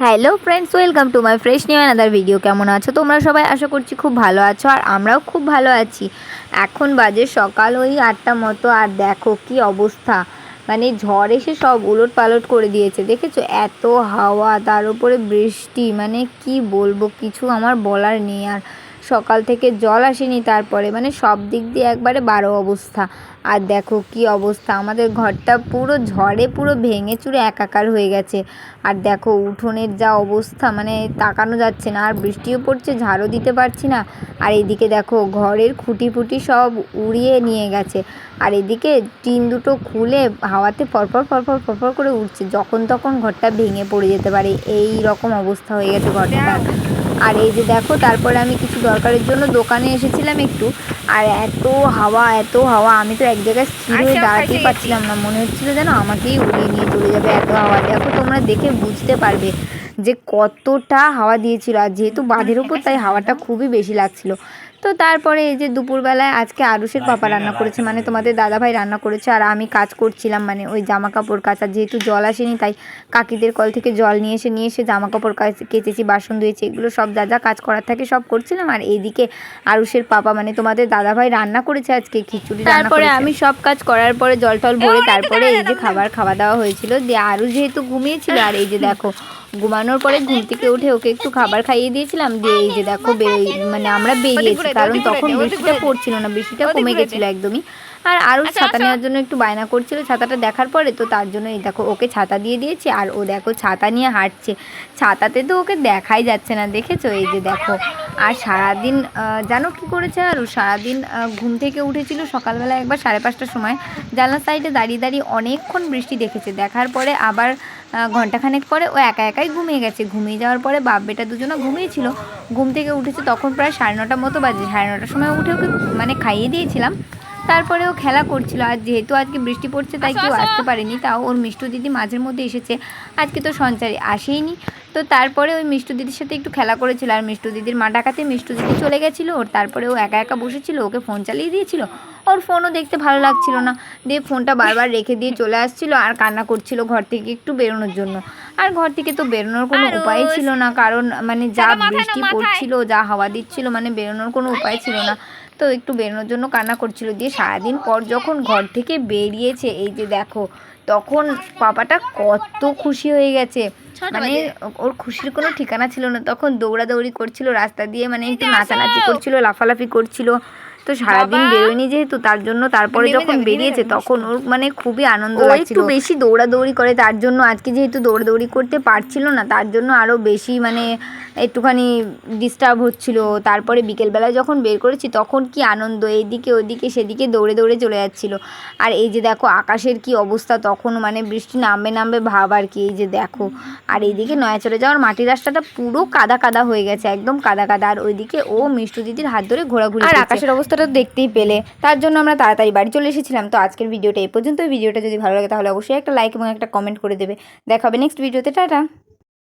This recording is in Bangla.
Hello friends welcome to my fresh new another video কেমন আছো? তোমরা সবাই আশা করছি খুব ভালো আছো, আর আমরাও খুব ভালো আছি। এখন বাজে সকাল ওই আটটা মতো, আর দেখো কি অবস্থা। মানে ঝড় এসে সব উলট পালট করে দিয়েছে, দেখেছ? এত হাওয়া, তার উপরে বৃষ্টি মানে কি বলব, কিছু আমার বলার নেই। আর সকাল থেকে জল আসেনি তারপরে মানে সব দিক দিয়ে একবারে বারো অবস্থা। আর দেখো কি অবস্থা, আমাদের ঘরটা পুরো ঝড়ে পুরো ভেঙে চুরে একাকার হয়ে গেছে। আর দেখো উঠোনের যা অবস্থা মানে তাকানো যাচ্ছে না, আর বৃষ্টিও পড়ছে, ঝাড়ও দিতে পারছি না। আর এদিকে দেখো ঘরের খুঁটি ফুটি সব উড়িয়ে নিয়ে গেছে। আর এদিকে টিন দুটো খুলে হাওয়াতে ফরফর ফরফর ফরফর করে উঠছে যখন তখন ঘরটা ভেঙে পড়ে যেতে পারে। এই রকম অবস্থা হয়ে গেছে ঘরটা আর এই যে দেখো, তারপরে আমি কিছু দরকারের জন্য দোকানে এসেছিলাম একটু। আর এত হাওয়া এত হাওয়া, আমি তো এক জায়গায় স্থির হয়ে দাঁড়াতেই পারছিলাম না। মনে হচ্ছিল যেন আমাকেই উড়িয়ে নিয়ে চলে যাবে। এত আওয়াজ। এখন তোমরা দেখে বুঝতে পারবে। যে কতটা হাওয়া দিয়েছিল আর যেহেতু বাঁধের উপর তাই হাওয়াটা খুবই বেশি লাগছিল। তো তারপরে এই যে দুপুরবেলায় আজকে আরুষের পাপা রান্না করেছে মানে তোমাদের দাদাভাই রান্না করেছে আর আমি কাজ করছিলাম মানে ওই জামা কাপড় কাচা যেহেতু জল আসেনি তাই কাকিদের কল থেকে জল নিয়ে এসে নিয়ে এসে জামা কাপড় কাচ- কেচেছি বাসন ধুয়েছি এগুলো সব যা যা কাজ করার থাকে সব করছিলাম। আর এইদিকে আরুষের পাপা মানে তোমাদের দাদাভাই রান্না করেছে আজকে খিচুড়ি তারপরে আমি সব কাজ করার পরে জল টল ভরে তারপরে এই যে খাবার খাওয়া দাওয়া হয়েছিল দিয়ে আরুষ যেহেতু ঘুমিয়েছিল আর এই যে দেখো ঘুমানোর পরে ঘুম থেকে উঠে ওকে একটু খাবার খাইয়ে দিয়েছিলাম দিয়ে এই যে দেখো মানে আমরা বেরিয়েছি কারণ তখন বৃষ্টিটা পড়ছিল না বৃষ্টিটা কমে গেছিল একদমই। আর আরও ছাতা নেওয়ার জন্য একটু বায়না করছিল ছাতাটা দেখার পরে তো তার জন্য এই দেখো ওকে ছাতা দিয়ে দিয়েছি আর ও দেখো ছাতা নিয়ে হাঁটছে। ছাতাতে তো ওকে দেখাই যাচ্ছে না দেখেছ? এই যে দেখো। আর সারাদিন আহ, জানো কি করেছে আর ও সারাদিন আহ, ঘুম থেকে উঠেছিল সকালবেলা একবার সাড়ে পাঁচটার সময়। জানলার সাইডে দাঁড়িয়ে দাঁড়িয়ে অনেকক্ষণ বৃষ্টি দেখেছে। দেখার পরে আবার ঘন্টাখানেক পরে ও একা একাই ঘুমিয়ে গেছে। ঘুমিয়ে যাওয়ার পরে বাপ বেটা দুজনও ঘুমিয়েছিল। ঘুম থেকে উঠেছে তখন প্রায় সাড়ে নটা মতো বাজে। সাড়ে নটার সময় উঠে ওকে মানে খাইয়ে দিয়েছিলাম। তারপরে ও খেলা করছিল। আর যেহেতু আজকে বৃষ্টি পড়ছে তাই কেউ আসতে পারেনি। তাও ওর মিষ্টু দিদি মাঝের মধ্যে এসেছে। আজকে তো সঞ্চারে আসেইনি। তো তারপরে ওই মিষ্টু দিদির সাথে একটু খেলা করেছিল। আর মিষ্টু দিদির মা ডাকাতে মিষ্টু দিদি চলে গেছিল। ওর তারপরে ও একা একা বসেছিল। ওকে ফোন চালিয়ে দিয়েছিল। ওর ফোনও দেখতে ভালো লাগছিল না। দিয়ে ফোনটা বারবার রেখে দিয়ে চলে আসছিল। আর কান্না করছিল ঘর থেকে একটু বেরোনোর জন্য। আর ঘর থেকে তো বেরোনোর কোনো উপায় ছিল না। কারণ মানে যা বৃষ্টি পড়ছিল যা হাওয়া দিচ্ছিল মানে বেরোনোর কোনো উপায় ছিল না। তো একটু বেরোনোর জন্য কান্না করছিল। দিয়ে সারাদিন পর যখন ঘর থেকে বেরিয়েছে এই যে দেখো তখন পাপাটা কত খুশি হয়ে গেছে। মানে ওর খুশির কোনো ঠিকানা ছিল না। তখন দৌড়াদৌড়ি করছিল রাস্তা দিয়ে মানে একটু নাচানাচি করছিল লাফালাফি করছিল। তো সারাদিন বেরোয়নি যেহেতু তার জন্য তারপরে যখন বেরিয়েছে তখন ওর মানে খুবই আনন্দ লাগছিল। একটু বেশি দৌড়াদৌড়ি করে তার জন্য আজকে যেহেতু দৌড়াদৌড়ি করতে পারছিল না তার জন্য আরও বেশি মানে একটুখানি ডিস্টার্ব হচ্ছিল। তারপরে বিকেলবেলায় যখন বের করেছি তখন কি আনন্দ এইদিকে ওদিকে সেদিকে দৌড়ে দৌড়ে চলে যাচ্ছিল। আর এই যে দেখো আকাশের কি অবস্থা তখন মানে বৃষ্টি নামবে নামবে ভাব আর কি এই যে দেখো। আর এইদিকে নয়া চলে যাওয়ার মাটির রাস্তাটা পুরো কাদা কাদা হয়ে গেছে একদম কাদা কাদা। আর ওইদিকে ও মিষ্টু দিদির হাত ধরে ঘোরাঘুরি আর আকাশের অবস্থাটা তো দেখতেই পেলে। তার জন্য আমরা তাড়াতাড়ি বাড়ি চলে এসেছিলাম। তো আজকের ভিডিওটা এই পর্যন্ত ভিডিওটা যদি ভালো লাগে তাহলে অবশ্যই একটা লাইক এবং একটা কমেন্ট করে দেবে। দেখা হবে নেক্সট ভিডিওতে টাটা!